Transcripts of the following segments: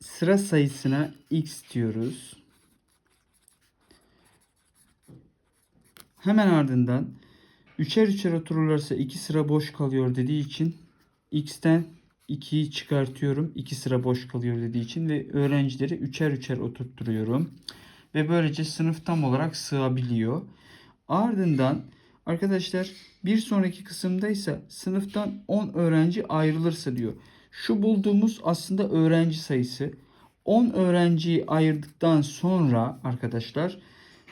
sıra sayısına x diyoruz. Hemen ardından üçer üçer otururlarsa iki sıra boş kalıyor dediği için x'ten 2'yi çıkartıyorum. 2 sıra boş kalıyor dediği için ve öğrencileri üçer üçer oturtturuyorum. Ve böylece sınıf tam olarak sığabiliyor. Ardından arkadaşlar bir sonraki kısımda ise sınıftan 10 öğrenci ayrılırsa diyor. Şu bulduğumuz aslında öğrenci sayısı. 10 öğrenciyi ayırdıktan sonra arkadaşlar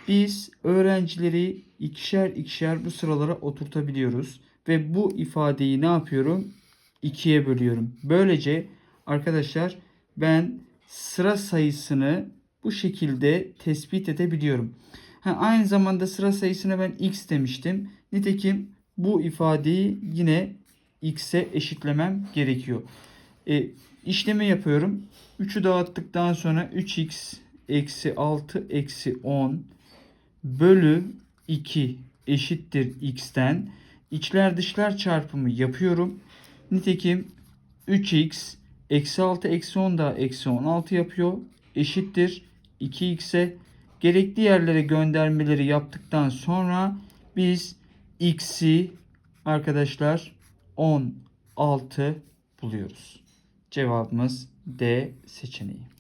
biz öğrencileri ikişer ikişer bu sıralara oturtabiliyoruz. Ve bu ifadeyi ne yapıyorum? 2'ye bölüyorum. Böylece arkadaşlar ben sıra sayısını bu şekilde tespit edebiliyorum. Ha, aynı zamanda sıra sayısına ben x demiştim. Nitekim bu ifadeyi yine x'e eşitlemem gerekiyor. E, işlemi yapıyorum. 3'ü dağıttıktan sonra 3x eksi 6 eksi 10 bölü 2 eşittir x'ten. İçler dışlar çarpımı yapıyorum. Nitekim 3x eksi 6 eksi 10 da eksi 16 yapıyor. Eşittir 2x'e gerekli yerlere göndermeleri yaptıktan sonra biz x'i arkadaşlar 16 buluyoruz. Cevabımız D seçeneği.